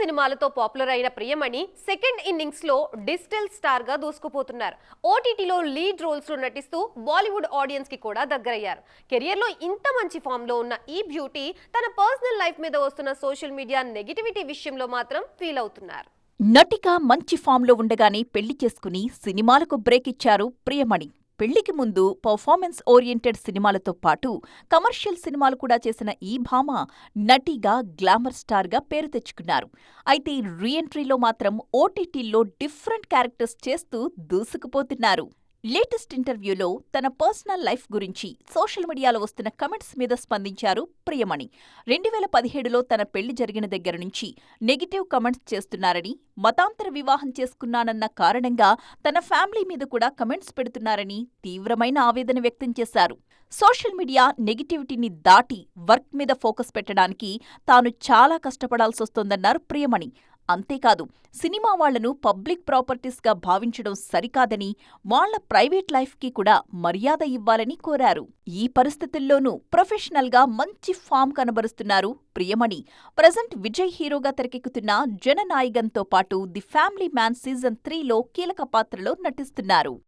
సినిమాలతో పాపులర్ అయిన ప్రియమణి సెకండ్ ఇన్నింగ్స్లో డిజిటల్ స్టార్గా దూసుకుపోతున్నారు. ఓటీటీలో లీడ్ రోల్స్లో నటిస్తూ బాలీవుడ్ ఆడియన్స్కి కూడా దగ్గరయ్యారు. కెరియర్లో ఇంత మంచి ఫామ్లో ఉన్న ఈ బ్యూటీ తన పర్సనల్ లైఫ్ మీద వస్తున్న సోషల్ మీడియా నెగిటివిటీ విషయంలో మాత్రం ఫీల్ అవుతున్నారు. నటిగా మంచి ఫామ్లో ఉండగానే పెళ్ళి చేసుకుని సినిమాలకు బ్రేక్ ఇచ్చారు ప్రియమణి. పెళ్ళికి ముందు పర్ఫార్మెన్స్ ఓరియంటెడ్ సినిమాలతో పాటు కమర్షియల్ సినిమాలు కూడా చేసిన ఈ భామ నటిగా గ్లామర్ స్టార్గా పేరు తెచ్చుకున్నారు. అయితే రీఎంట్రీలో మాత్రం ఓటీటీల్లో డిఫరెంట్ క్యారెక్టర్స్ చేస్తూ దూసుకుపోతున్నారు. లేటెస్ట్ ఇంటర్వ్యూలో తన పర్సనల్ లైఫ్ గురించి సోషల్ మీడియాలో వస్తున్న కమెంట్స్ మీద స్పందించారు ప్రియమణి. రెండు వేల పదిహేడులో తన పెళ్ళి జరిగిన దగ్గర నుంచి నెగిటివ్ కమెంట్స్ చేస్తున్నారని మతాంతర వివాహం చేసుకున్నానన్న కారణంగా తన ఫ్యామిలీ మీద కూడా కమెంట్స్ పెడుతున్నారని తీవ్రమైన ఆవేదన వ్యక్తం చేశారు. సోషల్ మీడియా నెగిటివిటీని దాటి వర్క్ మీద ఫోకస్ పెట్టడానికి తాను చాలా కష్టపడాల్సొస్తోందన్నారు ప్రియమణి. అంతేకాదు సినిమా వాళ్ళను పబ్లిక్ ప్రాపర్టీస్గా భావించడం సరికాదని వాళ్ళ ప్రైవేట్ లైఫ్కి కూడా మర్యాద ఇవ్వాలని కోరారు. ఈ పరిస్థితుల్లోనూ ప్రొఫెషనల్గా మంచి ఫామ్ కనబరుస్తున్నారు ప్రియమణి. ప్రజెంట్ విజయ్ హీరోగా తెరకెక్కుతున్న జననాయగన్తో పాటు ది ఫ్యామిలీ మ్యాన్ సీజన్ త్రీలో కీలక పాత్రలో నటిస్తున్నారు.